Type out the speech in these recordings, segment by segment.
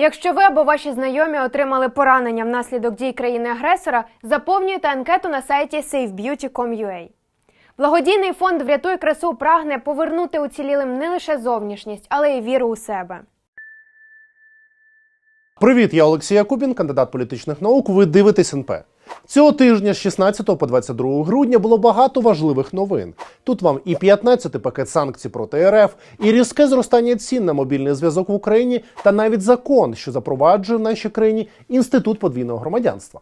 Якщо ви або ваші знайомі отримали поранення внаслідок дій країни-агресора, заповнюйте анкету на сайті safebeauty.com.ua. Благодійний фонд Врятуй красу прагне повернути уцілілим не лише зовнішність, але й віру у себе. Привіт, я Олексій Якубін, кандидат політичних наук. Ви дивитесь НП. Цього тижня з 16 по 22 грудня було багато важливих новин. Тут вам і 15-й пакет санкцій проти РФ, і різке зростання цін на мобільний зв'язок в Україні, та навіть закон, що запроваджує в нашій країні інститут подвійного громадянства.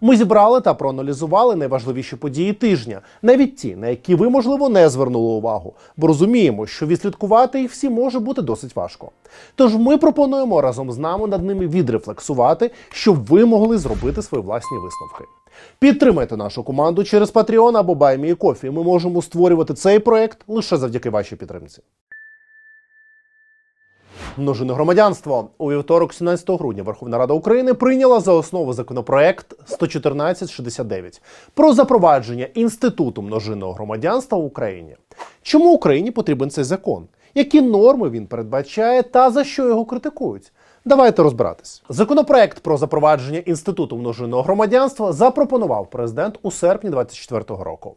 Ми зібрали та проаналізували найважливіші події тижня, навіть ті, на які ви, можливо, не звернули увагу, бо розуміємо, що відслідкувати їх всі може бути досить важко. Тож ми пропонуємо разом з нами над ними відрефлексувати, щоб ви могли зробити свої власні висновки. Підтримайте нашу команду через Patreon або BuyMeCoffee. Ми можемо створювати цей проект лише завдяки вашій підтримці. Множине громадянство у вівторок, 17 грудня, Верховна Рада України прийняла за основу законопроект 11469 про запровадження інституту множинного громадянства в Україні. Чому Україні потрібен цей закон? Які норми він передбачає та за що його критикують? Давайте розбиратись. Законопроект про запровадження інституту множинного громадянства запропонував президент у серпні 2024 року.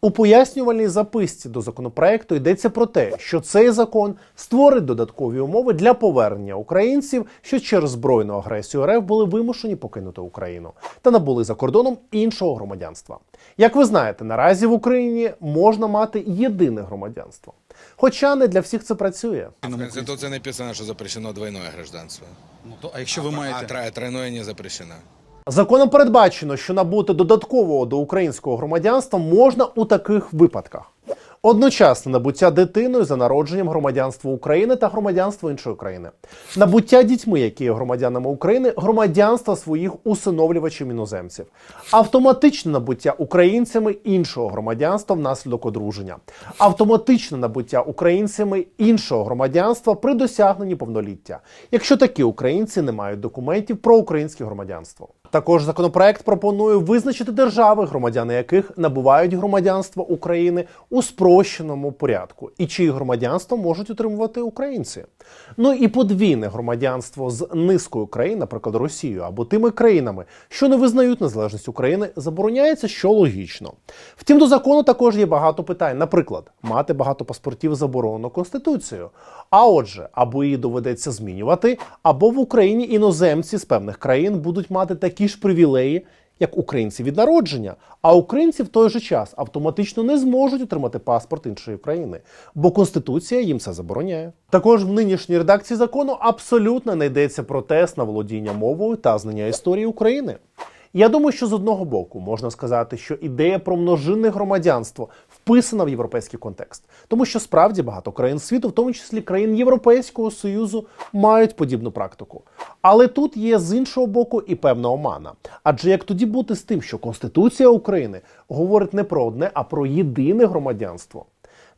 У пояснювальній записці до законопроекту йдеться про те, що цей закон створить додаткові умови для повернення українців, що через збройну агресію РФ були вимушені покинути Україну та набули за кордоном іншого громадянства. Як ви знаєте, наразі в Україні можна мати єдине громадянство. Хоча не для всіх це працює. В Конституції написано, що запрещено двойне гражданство. Ну то, а якщо ви А маєте А тройное не запрещено. Законом передбачено, що набути додаткового до українського громадянства можна у таких випадках: одночасне набуття дитиною за народженням громадянства України та громадянства іншої країни, набуття дітьми, які є громадянами України, громадянства своїх усиновлювачів іноземців, автоматичне набуття українцями іншого громадянства внаслідок одруження, автоматичне набуття українцями іншого громадянства при досягненні повноліття, якщо такі українці не мають документів про українське громадянство. Також законопроект пропонує визначити держави, громадяни яких набувають громадянство України у спрощеному порядку, і чиї громадянство можуть отримувати українці. Ну і подвійне громадянство з низкою країн, наприклад, Росією або тими країнами, що не визнають незалежність України, забороняється, що логічно. Втім, до закону також є багато питань. Наприклад, мати багато паспортів заборонено конституцією. А отже, або її доведеться змінювати, або в Україні іноземці з певних країн будуть мати такі ж привілеї, як українці від народження, а українці в той же час автоматично не зможуть отримати паспорт іншої країни, бо конституція їм це забороняє. Також в нинішній редакції закону абсолютно не йдеться про тест на володіння мовою та знання історії України. Я думаю, що з одного боку можна сказати, що ідея про множинне громадянство вписана в європейський контекст, тому що справді багато країн світу, в тому числі країн Європейського союзу, мають подібну практику. Але тут є з іншого боку і певна омана. Адже як тоді бути з тим, що Конституція України говорить не про одне, а про єдине громадянство.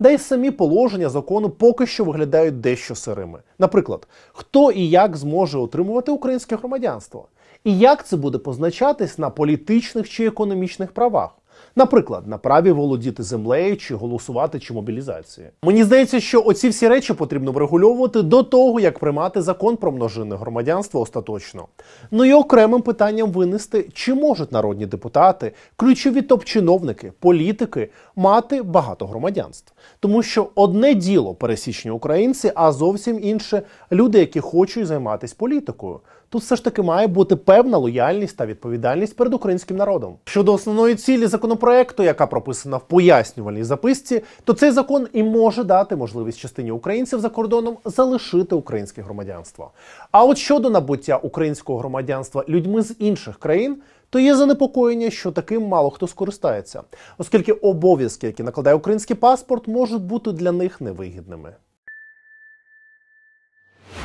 Да й самі положення закону поки що виглядають дещо сирими. Наприклад, хто і як зможе отримувати українське громадянство, і як це буде позначатись на політичних чи економічних правах. Наприклад, на праві володіти землею чи голосувати чи мобілізації. Мені здається, що оці всі речі потрібно врегульовувати до того, як приймати закон про множинне громадянство остаточно. Ну і окремим питанням винести, чи можуть народні депутати, ключові топ-чиновники, політики мати багато громадянств. Тому що одне діло пересічні українці, а зовсім інше люди, які хочуть займатися політикою. Тут все ж таки має бути певна лояльність та відповідальність перед українським народом. Щодо основної цілі законопроекту, яка прописана в пояснювальній записці, то цей закон і може дати можливість частині українців за кордоном залишити українське громадянство. А от щодо набуття українського громадянства людьми з інших країн. То є занепокоєння, що таким мало хто скористається, оскільки обов'язки, які накладає український паспорт, можуть бути для них невигідними.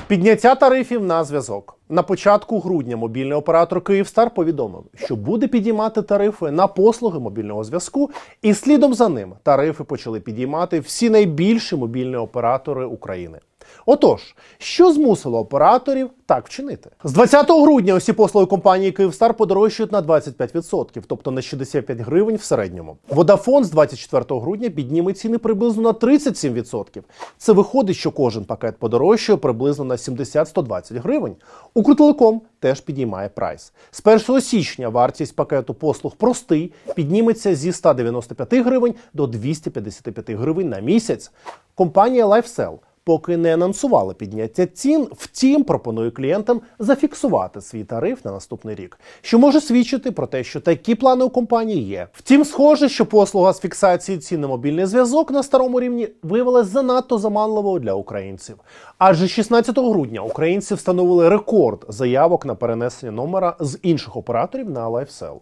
Підняття тарифів на зв'язок на початку грудня мобільний оператор Київстар повідомив, що буде підіймати тарифи на послуги мобільного зв'язку, і слідом за ним тарифи почали підіймати всі найбільші мобільні оператори України. Отож, що змусило операторів так вчинити? З 20 грудня усі послуги компанії Київстар подорожчають на 25%, тобто на 65 гривень в середньому. Водафон з 24 грудня підніме ціни приблизно на 37%. Це виходить, що кожен пакет подорожчає приблизно на 70-120 гривень. Укртелеком теж підіймає прайс. З 1 січня вартість пакету послуг простий підніметься зі 195 гривень до 255 гривень на місяць. Компанія LifeSell поки не анонсували підняття цін, втім пропонує клієнтам зафіксувати свій тариф на наступний рік, що може свідчити про те, що такі плани у компанії є. Втім, схоже, що послуга з фіксації цін на мобільний зв'язок на старому рівні виявилася занадто заманливою для українців. Адже 16 грудня українці встановили рекорд заявок на перенесення номера з інших операторів на LifeSell.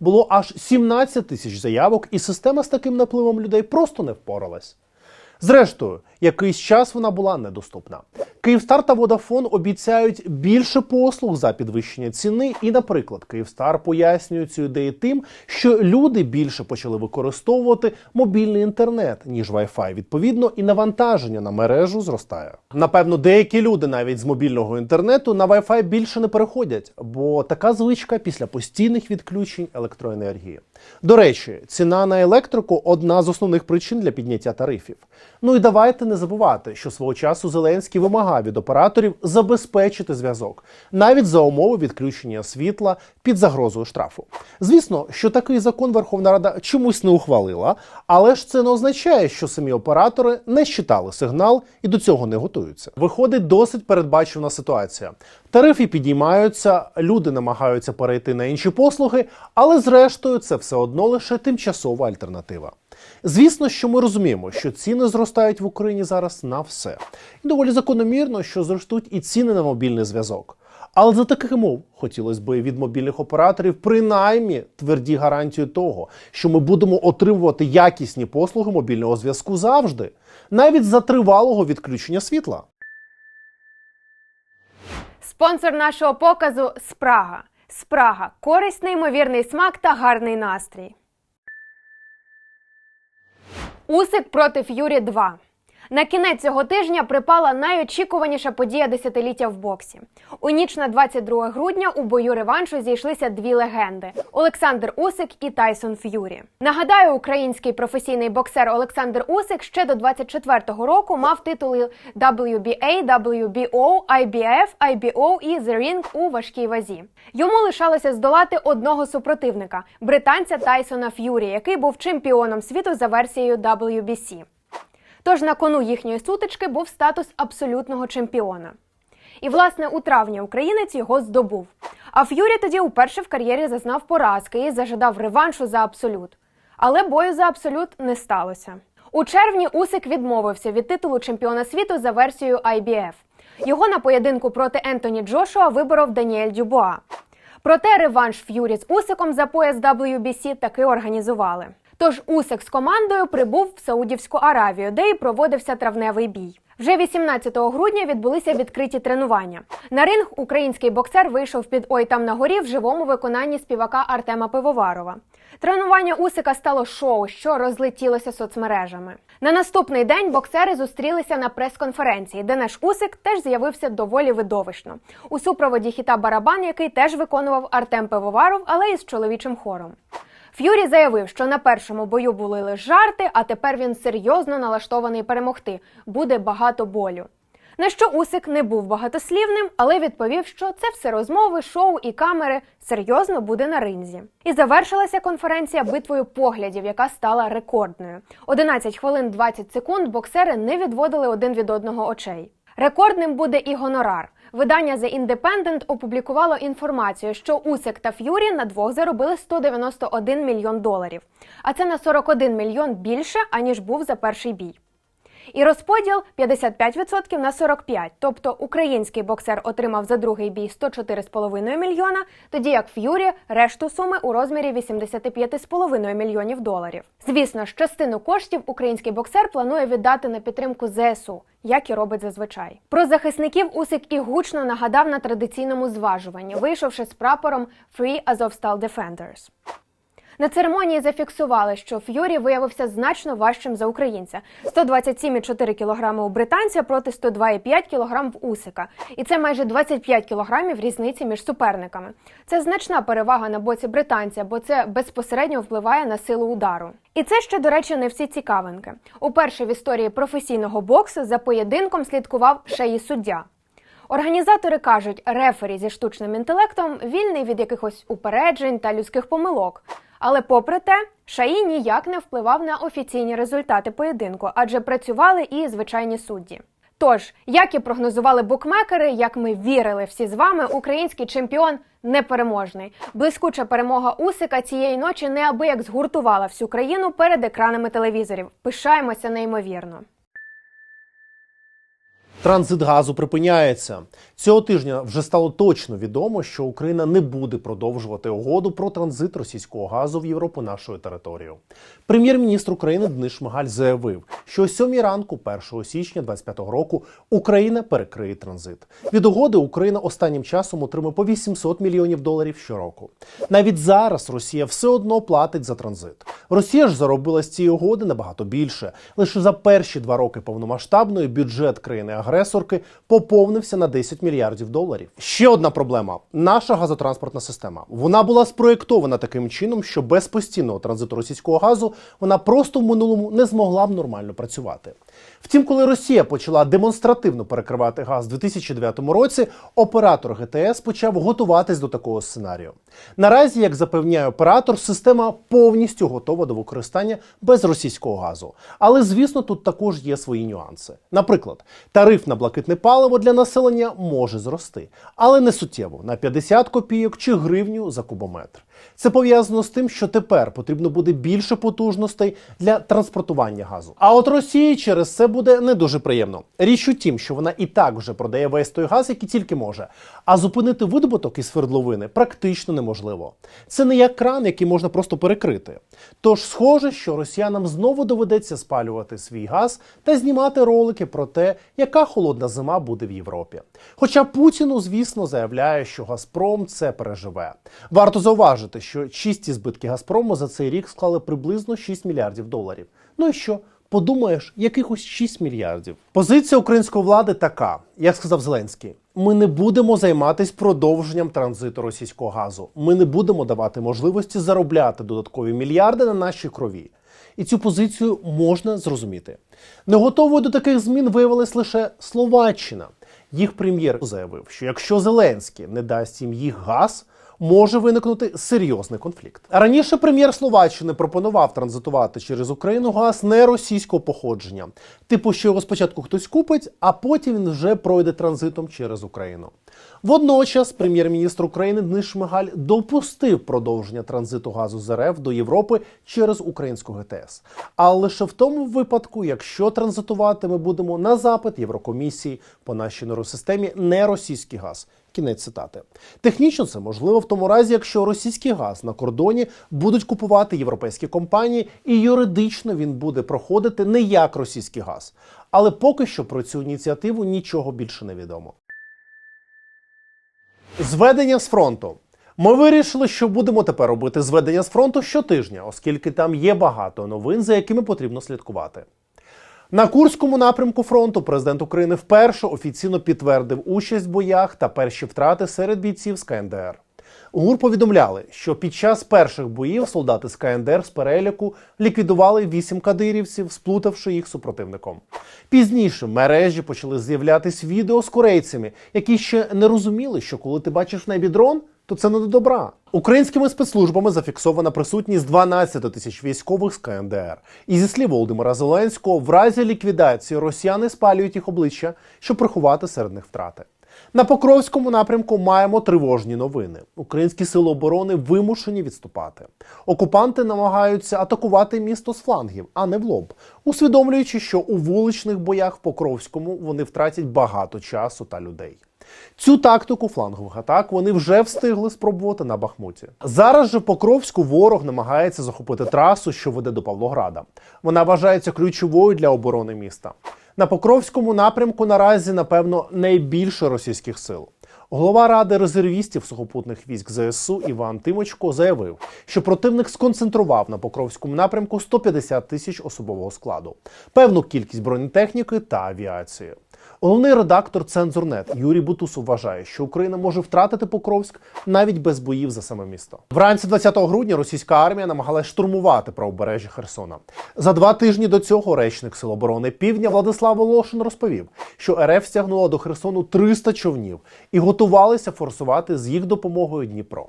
Було аж 17 тисяч заявок, і система з таким напливом людей просто не впоралась. Зрештою, якийсь час вона була недоступна. Київстар та Водафон обіцяють більше послуг за підвищення ціни. І, наприклад, Київстар пояснює цю ідею тим, що люди більше почали використовувати мобільний інтернет ніж Wi-Fi. Відповідно, і навантаження на мережу зростає. Напевно, деякі люди навіть з мобільного інтернету на Wi-Fi більше не переходять, бо така звичка після постійних відключень електроенергії. До речі, ціна на електрику одна з основних причин для підняття тарифів. Ну і давайте не забувати, що свого часу Зеленський вимагав від операторів забезпечити зв'язок, навіть за умови відключення світла під загрозою штрафу. Звісно, що такий закон Верховна Рада чомусь не ухвалила, але ж це не означає, що самі оператори не щитали сигнал і до цього не готуються. Виходить досить передбачувана ситуація. Тарифи підіймаються, люди намагаються перейти на інші послуги, але зрештою це все одно лише тимчасова альтернатива. Звісно, що ми розуміємо, що ціни зростають в Україні зараз на все. І доволі закономірно, що зростуть і ціни на мобільний зв'язок. Але за таких умов хотілося б від мобільних операторів принаймні тверді гарантії того, що ми будемо отримувати якісні послуги мобільного зв'язку завжди, навіть за тривалого відключення світла. Спонсор нашого показу Спрага. Спрага користь, неймовірний смак та гарний настрій. Усик проти Ф'юрі 2. На кінець цього тижня припала найочікуваніша подія десятиліття в боксі. У ніч на 22 грудня у бою реваншу зійшлися дві легенди: Олександр Усик і Тайсон Ф'юрі. Нагадаю, український професійний боксер Олександр Усик ще до 24-го року мав титули WBA, WBO, IBF, IBO і The Ring у важкій вазі. Йому лишалося здолати одного супротивника британця Тайсона Ф'юрі, який був чемпіоном світу за версією WBC. Тож на кону їхньої сутички був статус абсолютного чемпіона. І, власне, у травні українець його здобув. А Ф'юрі тоді уперше в кар'єрі зазнав поразки і зажадав реваншу за абсолют. Але бою за абсолют не сталося. У червні Усик відмовився від титулу чемпіона світу за версією IBF. Його на поєдинку проти Ентоні Джошуа виборов Даніель Дюбуа. Проте реванш Ф'юрі з Усиком за пояс WBC таки організували. Тож Усик з командою прибув в Саудівську Аравію, де і проводився травневий бій. Вже 18 грудня відбулися відкриті тренування. На ринг український боксер вийшов під Ой там на горі в живому виконанні співака Артема Пивоварова. Тренування Усика стало шоу, що розлетілося соцмережами. На наступний день боксери зустрілися на прес-конференції, де наш Усик теж з'явився доволі видовищно у супроводі хіта барабан, який теж виконував Артем Пивоваров, але із чоловічим хором. Ф'юрі заявив, що на першому бою були лише жарти, а тепер він серйозно налаштований перемогти. Буде багато болю. На що Усик не був багатослівним, але відповів, що це все розмови, шоу і камери серйозно буде на ринзі. І завершилася конференція битвою поглядів, яка стала рекордною. 11 хвилин 20 секунд боксери не відводили один від одного очей. Рекордним буде і гонорар. Видання The Independent опублікувало інформацію, що Усик та Ф'юрі на двох заробили 191 мільйон доларів. А це на 41 мільйон більше, аніж був за перший бій. І розподіл 55% на 45%. Тобто український боксер отримав за другий бій 104,5 мільйона, тоді як Ф'юрі решту суми у розмірі 85,5 мільйонів доларів. Звісно, ж, частину коштів український боксер планує віддати на підтримку ЗСУ, як і робить зазвичай. Про захисників Усик і гучно нагадав на традиційному зважуванні, вийшовши з прапором Free Azovstal Defenders. На церемонії зафіксували, що Ф'юрі виявився значно важчим за українця: 127,4 кг у британця проти 102,5 кг в Усика. І це майже 25 кг різниці між суперниками. Це значна перевага на боці британця, бо це безпосередньо впливає на силу удару. І це ще, до речі, не всі цікавинки. Уперше в історії професійного боксу за поєдинком слідкував ще й суддя. Організатори кажуть, рефері зі штучним інтелектом вільний від якихось упереджень та людських помилок. Але попри те, Шаї ніяк не впливав на офіційні результати поєдинку, адже працювали і звичайні судді. Тож, як і прогнозували букмекери, як ми вірили всі з вами, український чемпіон непереможний. Блискуча перемога Усика цієї ночі неабияк згуртувала всю країну перед екранами телевізорів. Пишаємося неймовірно. Транзит газу припиняється цього тижня. Вже стало точно відомо, що Україна не буде продовжувати угоду про транзит російського газу в Європу нашою територією. Прем'єр-міністр України Денис Шмигаль заявив, що о 7 ранку, 1 січня 2025 року, Україна перекриє транзит. Від угоди Україна останнім часом отримає по 800 мільйонів доларів щороку. Навіть зараз Росія все одно платить за транзит. Росія ж заробила з цієї угоди набагато більше. Лише за перші два роки повномасштабної бюджет країни-агресорки поповнився на 10 мільярдів доларів. Ще одна проблема: наша газотранспортна система. Вона була спроєктована таким чином, що без постійного транзиту російського газу вона просто в минулому не змогла б нормально працювати. Втім, коли Росія почала демонстративно перекривати газ у 2009 році, оператор ГТС почав готуватись до такого сценарію. Наразі, як запевняє оператор, система повністю готова до використання без російського газу. Але звісно, тут також є свої нюанси. Наприклад, тариф на блакитне паливо для населення може зрости, але не суттєво на 50 копійок чи гривню за кубометр. Це пов'язано з тим, що тепер потрібно буде більше потужностей для транспортування газу. А от Росії через це буде не дуже приємно. Річ у тім, що вона і так вже продає весь той газ, який тільки може. А зупинити видобуток із свердловини практично неможливо. Це не як кран, який можна просто перекрити. Тож схоже, що росіянам знову доведеться спалювати свій газ та знімати ролики про те, яка холодна зима буде в Європі. Хоча Путіну, звісно, заявляє, що Газпром це переживе. Варто зауважити, що чисті збитки Газпрому за цей рік склали приблизно 6 мільярдів доларів. Ну і що? Подумаєш, якихось 6 мільярдів. Позиція української влади така, як сказав Зеленський: ми не будемо займатися продовженням транзиту російського газу. Ми не будемо давати можливості заробляти додаткові мільярди на нашій крові. І цю позицію можна зрозуміти. Не готовою до таких змін виявилась лише Словаччина. Їх прем'єр заявив, що якщо Зеленський не дасть їм їх газ, може виникнути серйозний конфлікт. Раніше прем'єр Словаччини пропонував транзитувати через Україну газ не російського походження, типу, що його спочатку хтось купить, а потім він вже пройде транзитом через Україну. Водночас прем'єр-міністр України Денис Шмигаль допустив продовження транзиту газу з РФ до Європи через українську ГТС, але лише в тому випадку, якщо транзитувати ми будемо на запит Єврокомісії по нашій нейросистемі не російський газ. Кінець цитати. Технічно це можливо в тому разі, якщо російський газ на кордоні будуть купувати європейські компанії, і юридично він буде проходити не як російський газ. Але поки що про цю ініціативу нічого більше не відомо. Зведення з фронту. Ми вирішили, що будемо тепер робити зведення з фронту щотижня, оскільки там є багато новин, за якими потрібно слідкувати. На Курському напрямку фронту президент України вперше офіційно підтвердив участь в боях та перші втрати серед бійців з КНДР. ГУР повідомляли, що під час перших боїв солдати з КНДР з переліку ліквідували вісім кадирівців, сплутавши їх супротивником. Пізніше в мережі почали з'являтись відео з корейцями, які ще не розуміли, що коли ти бачиш небі дрон, то це не до добра. Українськими спецслужбами зафіксована присутність 12 тисяч військових з КНДР. І зі слів Володимира Зеленського, в разі ліквідації росіяни спалюють їх обличчя, щоб приховати серед них втрати. На Покровському напрямку маємо тривожні новини. Українські сили оборони вимушені відступати. Окупанти намагаються атакувати місто з флангів, а не в лоб, усвідомлюючи, що у вуличних боях в Покровському вони втратять багато часу та людей. Цю тактику флангових атак вони вже встигли спробувати на Бахмуті. Зараз же Покровську ворог намагається захопити трасу, що веде до Павлограда. Вона вважається ключовою для оборони міста. На Покровському напрямку наразі, напевно, найбільше російських сил. Голова ради резервістів сухопутних військ ЗСУ Іван Тимочко заявив, що противник сконцентрував на Покровському напрямку 150 тисяч особового складу, певну кількість бронетехніки та авіації. Головний редактор Цензурнет Юрій Бутусов вважає, що Україна може втратити Покровськ навіть без боїв за саме місто. Вранці 20 грудня російська армія намагалась штурмувати правобережжя Херсона. За два тижні до цього речник Сил оборони Півдня Владислав Волошин розповів, що РФ стягнула до Херсону 300 човнів і готувалися форсувати з їх допомогою Дніпро.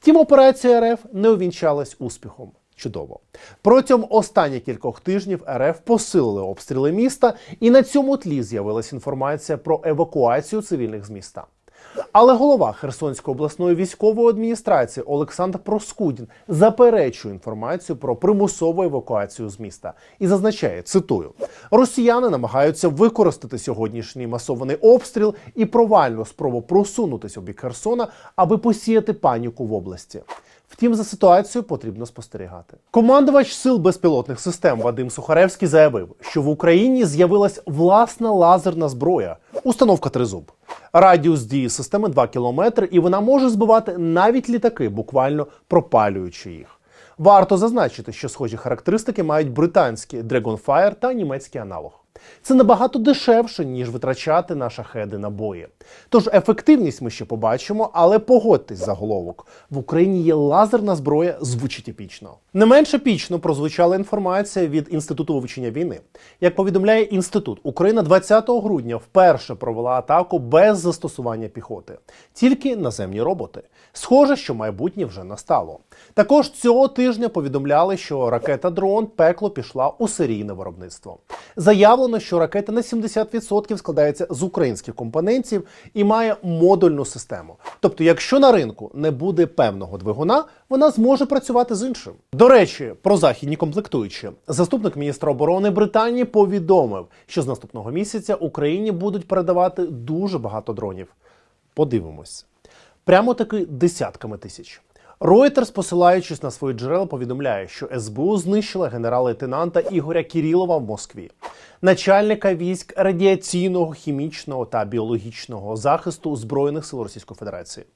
Втім, операція РФ не увінчалась успіхом. Чудово. Протягом останніх кількох тижнів РФ посилили обстріли міста, і на цьому тлі з'явилася інформація про евакуацію цивільних з міста. Але голова Херсонської обласної військової адміністрації Олександр Проскудін заперечує інформацію про примусову евакуацію з міста і зазначає: цитую: Росіяни намагаються використати сьогоднішній масований обстріл і провальну спробу просунутися у бік Херсона, аби посіяти паніку в області. Втім, за ситуацією потрібно спостерігати. Командувач сил безпілотних систем Вадим Сухаревський заявив, що в Україні з'явилась власна лазерна зброя, установка тризуб. Радіус дії системи 2 кілометри, і вона може збивати навіть літаки, буквально пропалюючи їх. Варто зазначити, що схожі характеристики мають британські Dragonfire та німецький аналог. Це набагато дешевше, ніж витрачати на шахеди набої. Тож ефективність ми ще побачимо, але погодьтесь заголовок. В Україні є лазерна зброя, звучить епічно. Не менш епічно прозвучала інформація від Інституту вивчення війни. Як повідомляє інститут, Україна 20 грудня вперше провела атаку без застосування піхоти, тільки наземні роботи. Схоже, що майбутнє вже настало. Також цього тижня повідомляли, що ракета дрон пекло пішла у серійне виробництво. Заявлено, що ракета на 70% складається з українських компонентів і має модульну систему. Тобто, якщо на ринку не буде певного двигуна, вона зможе працювати з іншим. До речі, про західні комплектуючі заступник міністра оборони Британії повідомив, що з наступного місяця Україні будуть передавати дуже багато дронів. Подивимось. Прямо таки десятками тисяч. Reuters, посилаючись на свої джерела, повідомляє, що СБУ знищила генерал-лейтенанта Ігоря Кірілова в Москві, начальника військ радіаційного, хімічного та біологічного захисту збройних сил Російської Федерації.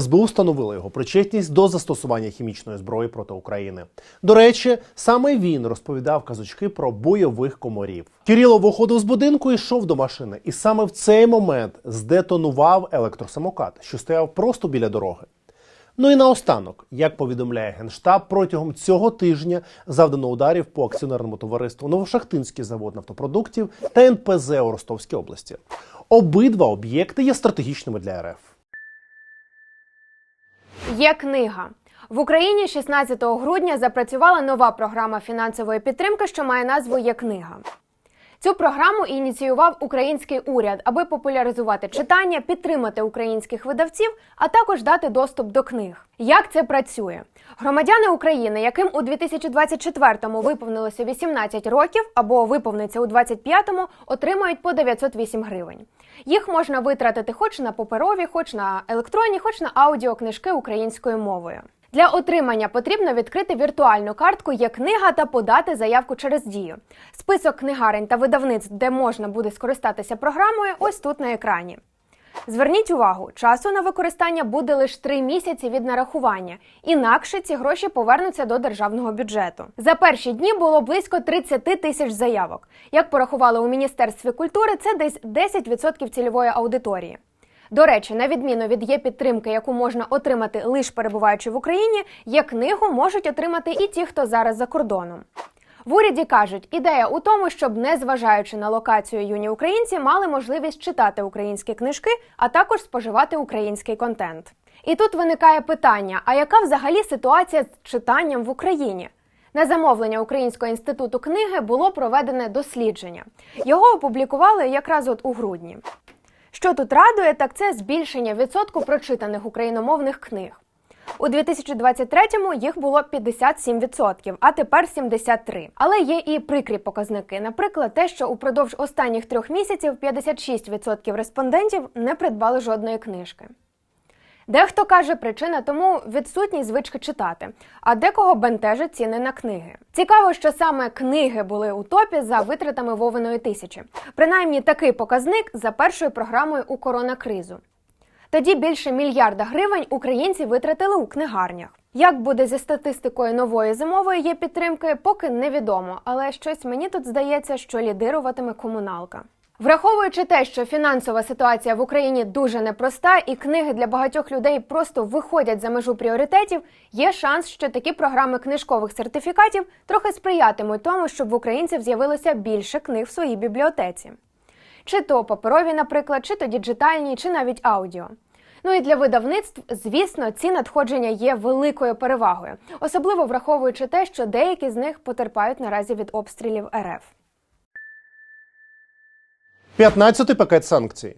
СБУ встановила його причетність до застосування хімічної зброї проти України. До речі, саме він розповідав казочки про бойових комарів. Кірілов виходив з будинку і йшов до машини, і саме в цей момент здетонував електросамокат, що стояв просто біля дороги. Ну і наостанок, як повідомляє Генштаб, протягом цього тижня завдано ударів по акціонерному товариству Новошахтинський завод нафтопродуктів та НПЗ у Ростовській області. Обидва об'єкти є стратегічними для РФ. Є книга. В Україні 16 грудня запрацювала нова програма фінансової підтримки, що має назву Є книга. Цю програму ініціював український уряд, аби популяризувати читання, підтримати українських видавців, а також дати доступ до книг. Як це працює? Громадяни України, яким у 2024-му виповнилося 18 років або виповниться у 25-му, отримають по 908 гривень. Їх можна витратити хоч на паперові, хоч на електронні, хоч на аудіокнижки українською мовою. Для отримання потрібно відкрити віртуальну картку є книга та подати заявку через дію. Список книгарень та видавництв, де можна буде скористатися програмою, ось тут на екрані. Зверніть увагу, часу на використання буде лише 3 місяці від нарахування, інакше ці гроші повернуться до державного бюджету. За перші дні було близько 30 тисяч заявок. Як порахували у міністерстві культури, це десь 10% цільової аудиторії. До речі, на відміну від є підтримки, яку можна отримати лише перебуваючи в Україні, є книгу можуть отримати і ті, хто зараз за кордоном. В уряді кажуть, ідея у тому, щоб, незважаючи на локацію, юні українці мали можливість читати українські книжки, а також споживати український контент. І тут виникає питання: а яка взагалі ситуація з читанням в Україні? На замовлення Українського інституту книги було проведене дослідження. Його опублікували якраз от у грудні. Що тут радує, так це збільшення відсотку прочитаних україномовних книг. У 2023-му їх було 57%, а тепер 73%. Але є і прикрі показники. Наприклад, те, що упродовж останніх трьох місяців 56% респондентів не придбали жодної книжки. Дехто каже, причина тому відсутність звички читати, а декого бентежить ціни на книги. Цікаво, що саме книги були у топі за витратами Вовиної тисячі. Принаймні такий показник за першою програмою у коронакризу. Тоді більше мільярда гривень українці витратили у книгарнях. Як буде зі статистикою нової зимової є підтримки, поки невідомо, але щось мені тут здається, що лідируватиме комуналка. Враховуючи те, що фінансова ситуація в Україні дуже непроста, і книги для багатьох людей просто виходять за межу пріоритетів, є шанс, що такі програми книжкових сертифікатів трохи сприятимуть тому, щоб в українців з'явилося більше книг в своїй бібліотеці. Чи то паперові, наприклад, чи то діджитальні, чи навіть аудіо. Ну і для видавництв, звісно, ці надходження є великою перевагою, особливо враховуючи те, що деякі з них потерпають наразі від обстрілів РФ. 15-й пакет санкцій.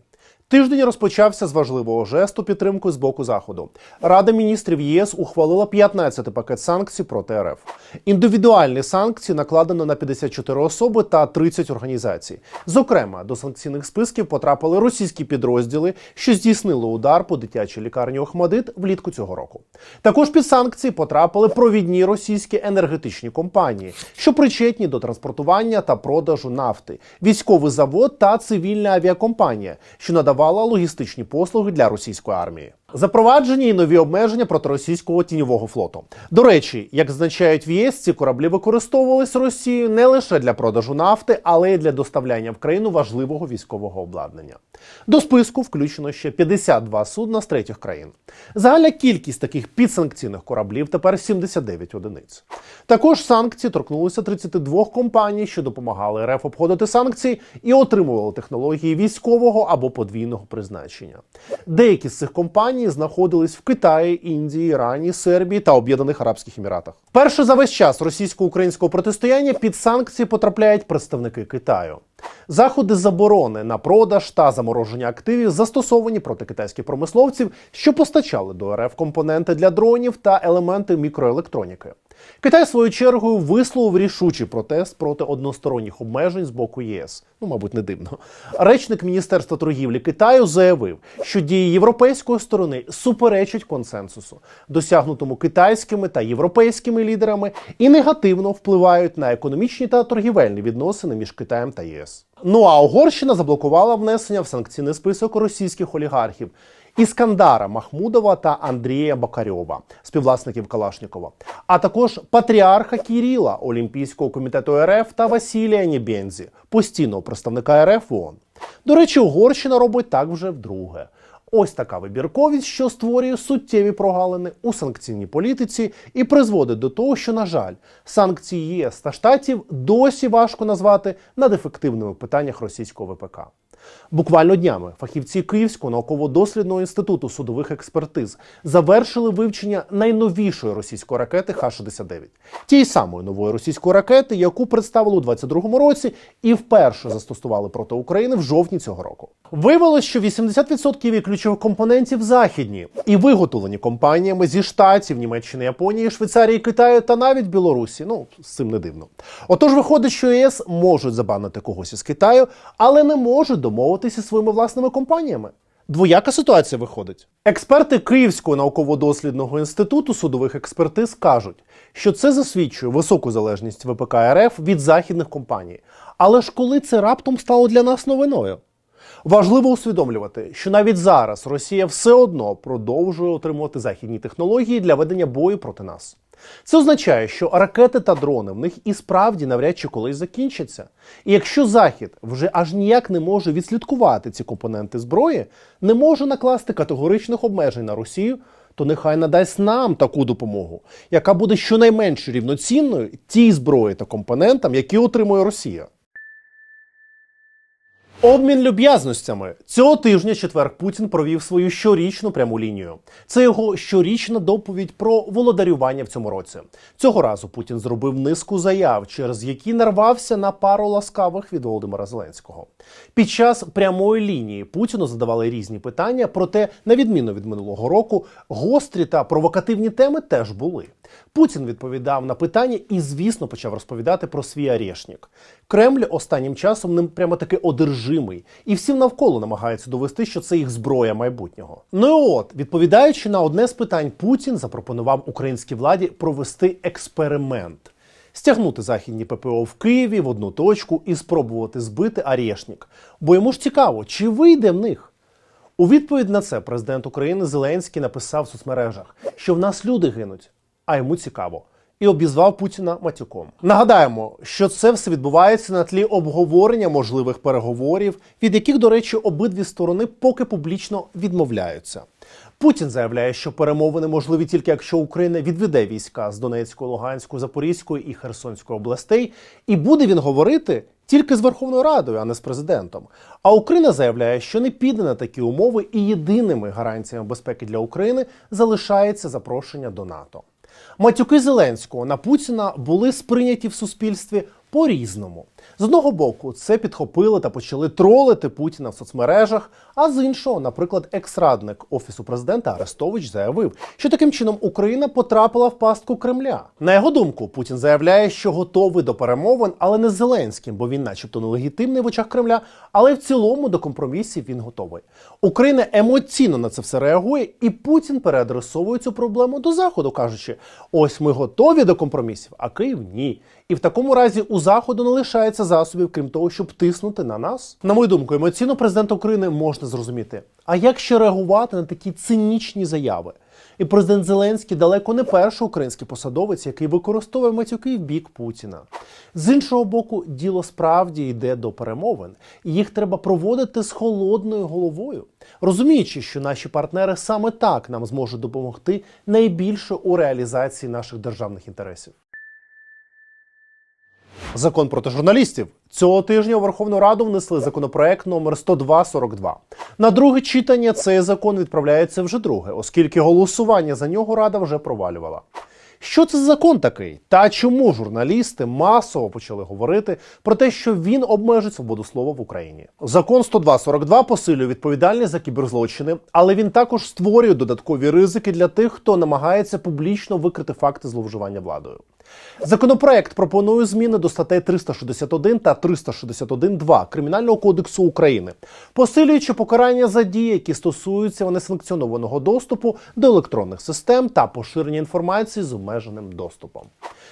Тиждень розпочався з важливого жесту підтримки з боку заходу. Рада міністрів ЄС ухвалила 15-й пакет санкцій проти РФ. Індивідуальні санкції накладено на 54 особи та 30 організацій. Зокрема, до санкційних списків потрапили російські підрозділи, що здійснили удар по дитячій лікарні Охмадит влітку цього року. Також під санкції потрапили провідні російські енергетичні компанії, що причетні до транспортування та продажу нафти, військовий завод та цивільна авіакомпанія, що надавала логістичні послуги для російської армії. Запроваджені і нові обмеження проти російського тіньового флоту. До речі, як зазначають в ЄС, ці кораблі використовувались Росією не лише для продажу нафти, але й для доставляння в країну важливого військового обладнання. До списку включено ще 52 судна з третіх країн. Загальна кількість таких підсанкційних кораблів тепер 79 одиниць. Також санкції торкнулися 32 компаній, що допомагали РФ обходити санкції і отримували технології військового або подвійного призначення. Деякі з цих компаній знаходились в Китаї, Індії, Ірані, Сербії та Об'єднаних Арабських Еміратах. Перше за весь час російсько-українського протистояння під санкції потрапляють представники Китаю. Заходи заборони на продаж та замороження активів застосовані проти китайських промисловців, що постачали до РФ компоненти для дронів та елементи мікроелектроніки. Китай свою чергою висловив рішучий протест проти односторонніх обмежень з боку ЄС. Ну, мабуть, не дивно. Речник Міністерства торгівлі Китаю заявив, що дії європейської сторони суперечать консенсусу, досягнутому китайськими та європейськими лідерами, і негативно впливають на економічні та торгівельні відносини між Китаєм та ЄС. Ну а Угорщина заблокувала внесення в санкційний список російських олігархів. Іскандара Махмудова та Андрія Бакарьова, співвласників Калашнікова, а також патріарха Кіріла Олімпійського комітету РФ та Василія Нєбєнзі, постійного представника РФ ООН. До речі, Угорщина робить так вже вдруге. Ось така вибірковість, що створює суттєві прогалини у санкційній політиці і призводить до того, що, на жаль, санкції ЄС та штатів досі важко назвати надефективними в питаннях російського ВПК. Буквально днями фахівці Київського науково-дослідного інституту судових експертиз завершили вивчення найновішої російської ракети Х-69. тієї самої нової російської ракети, яку представили у 22-му році і вперше застосували проти України в жовтні цього рою. Виявилось, що 80% її ключових компонентів західні і виготовлені компаніями зі штатів, Німеччини, Японії, Швейцарії, Китаю та навіть Білорусі. Ну з цим не дивно. Отож, виходить, що ЄС можуть забанити когось із Китаю, але не можуть домовитися зі своїми власними компаніями. Двояка ситуація виходить. Експерти Київського науково-дослідного інституту судових експертиз кажуть, що це засвідчує високу залежність ВПК РФ від західних компаній. Але ж коли це раптом стало для нас новиною? Важливо усвідомлювати, що навіть зараз Росія все одно продовжує отримувати західні технології для ведення бою проти нас. Це означає, що ракети та дрони в них і справді навряд чи колись закінчаться. І якщо Захід вже аж ніяк не може відслідкувати ці компоненти зброї, не може накласти категоричних обмежень на Росію, то нехай надасть нам таку допомогу, яка буде щонайменше рівноцінною тій зброї та компонентам, які отримує Росія. Обмін люб'язностями цього тижня четвер Путін провів свою щорічну пряму лінію. Це його щорічна доповідь про володарювання в цьому році. Цього разу Путін зробив низку заяв, через які нарвався на пару ласкавих від Володимира Зеленського. Під час прямої лінії Путіну задавали різні питання, проте, на відміну від минулого року, гострі та провокативні теми теж були. Путін відповідав на питання і, звісно, почав розповідати про свій арешнік. Кремль останнім часом ним прямо таки одержимий, і всім навколо намагаються довести, що це їх зброя майбутнього. Ну і от, відповідаючи на одне з питань, Путін запропонував українській владі провести експеримент. Стягнути західні ППО в Києві в одну точку і спробувати збити арешнік. Бо йому ж цікаво, чи вийде в них. У відповідь на це президент України Зеленський написав в соцмережах, що в нас люди гинуть, а йому цікаво. І обізвав Путіна матюком. Нагадаємо, що це все відбувається на тлі обговорення можливих переговорів, від яких, до речі, обидві сторони поки публічно відмовляються. Путін заявляє, що перемовини можливі тільки якщо Україна відведе війська з Донецької, Луганської, Запорізької і Херсонської областей, і буде він говорити тільки з Верховною Радою, а не з президентом. А Україна заявляє, що не піде на такі умови, і єдиними гарантіями безпеки для України залишається запрошення до НАТО. Матюки Зеленського на Путіна були сприйняті в суспільстві по-різному. З одного боку, це підхопили та почали тролити Путіна в соцмережах. А з іншого, наприклад, екс-радник офісу президента Арестович заявив, що таким чином Україна потрапила в пастку Кремля. На його думку, Путін заявляє, що готовий до перемовин, але не з Зеленським, бо він, начебто, нелегітимний в очах Кремля. Але в цілому до компромісів він готовий. Україна емоційно на це все реагує, і Путін переадресовує цю проблему до заходу, кажучи: ось ми готові до компромісів, а Київ ні. І в такому разі у заходу не лишається засобів, крім того, щоб тиснути на нас. На мою думку, емоційно президента України можна зрозуміти. А як ще реагувати на такі цинічні заяви? І президент Зеленський далеко не перший український посадовець, який використовує матюки в бік Путіна. З іншого боку, діло справді йде до перемовин, і їх треба проводити з холодною головою, розуміючи, що наші партнери саме так нам зможуть допомогти найбільше у реалізації наших державних інтересів. Закон проти журналістів цього тижня у Верховну Раду внесли законопроект номер 10242. На друге читання цей закон відправляється вже друге, оскільки голосування за нього рада вже провалювала. Що це за закон такий? Та чому журналісти масово почали говорити про те, що він обмежить свободу слова в Україні? Закон 102.42 посилює відповідальність за кіберзлочини, але він також створює додаткові ризики для тих, хто намагається публічно викрити факти зловживання владою. Законопроект пропонує зміни до статей 361 та 361.2 Кримінального кодексу України, посилюючи покарання за дії, які стосуються несанкціонованого доступу до електронних систем та поширення інформації з обмеженим доступом.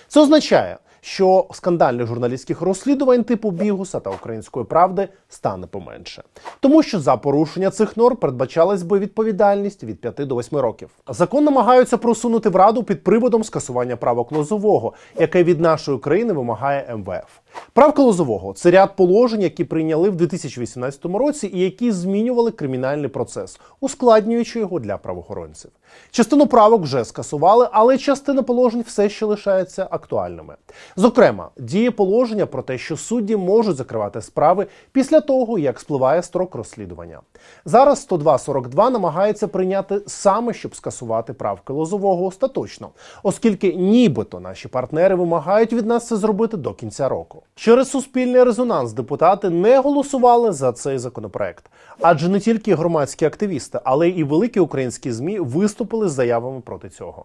Це означає, що скандальних журналістських розслідувань типу Бігуса та Української правди стане поменше, тому що за порушення цих норм передбачалась би відповідальність від 5 до 8 років. Закон намагаються просунути в раду під приводом скасування правок Лозового, яке від нашої країни вимагає МВФ. Правка Лозового це ряд положень, які прийняли в 2018 році, і які змінювали кримінальний процес, ускладнюючи його для правоохоронців. Частину правок вже скасували, але частина положень все ще лишається актуальними. Зокрема, діє положення про те, що судді можуть закривати справи після того, як спливає строк розслідування. Зараз 102.42 намагається прийняти саме, щоб скасувати правки Лозового остаточно, оскільки нібито наші партнери вимагають від нас це зробити до кінця року. Через суспільний резонанс депутати не голосували за цей законопроект, адже не тільки громадські активісти, але й великі українські змі виступили з заявами проти цього.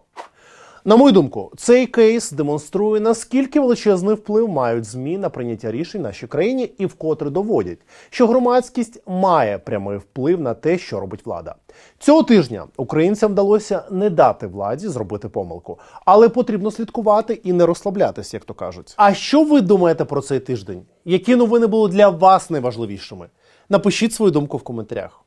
На мою думку, цей кейс демонструє наскільки величезний вплив мають змі на прийняття рішень в нашій країні, і вкотре доводять, що громадськість має прямий вплив на те, що робить влада. Цього тижня українцям вдалося не дати владі зробити помилку, але потрібно слідкувати і не розслаблятися, як то кажуть. А що ви думаєте про цей тиждень? Які новини були для вас найважливішими? Напишіть свою думку в коментарях.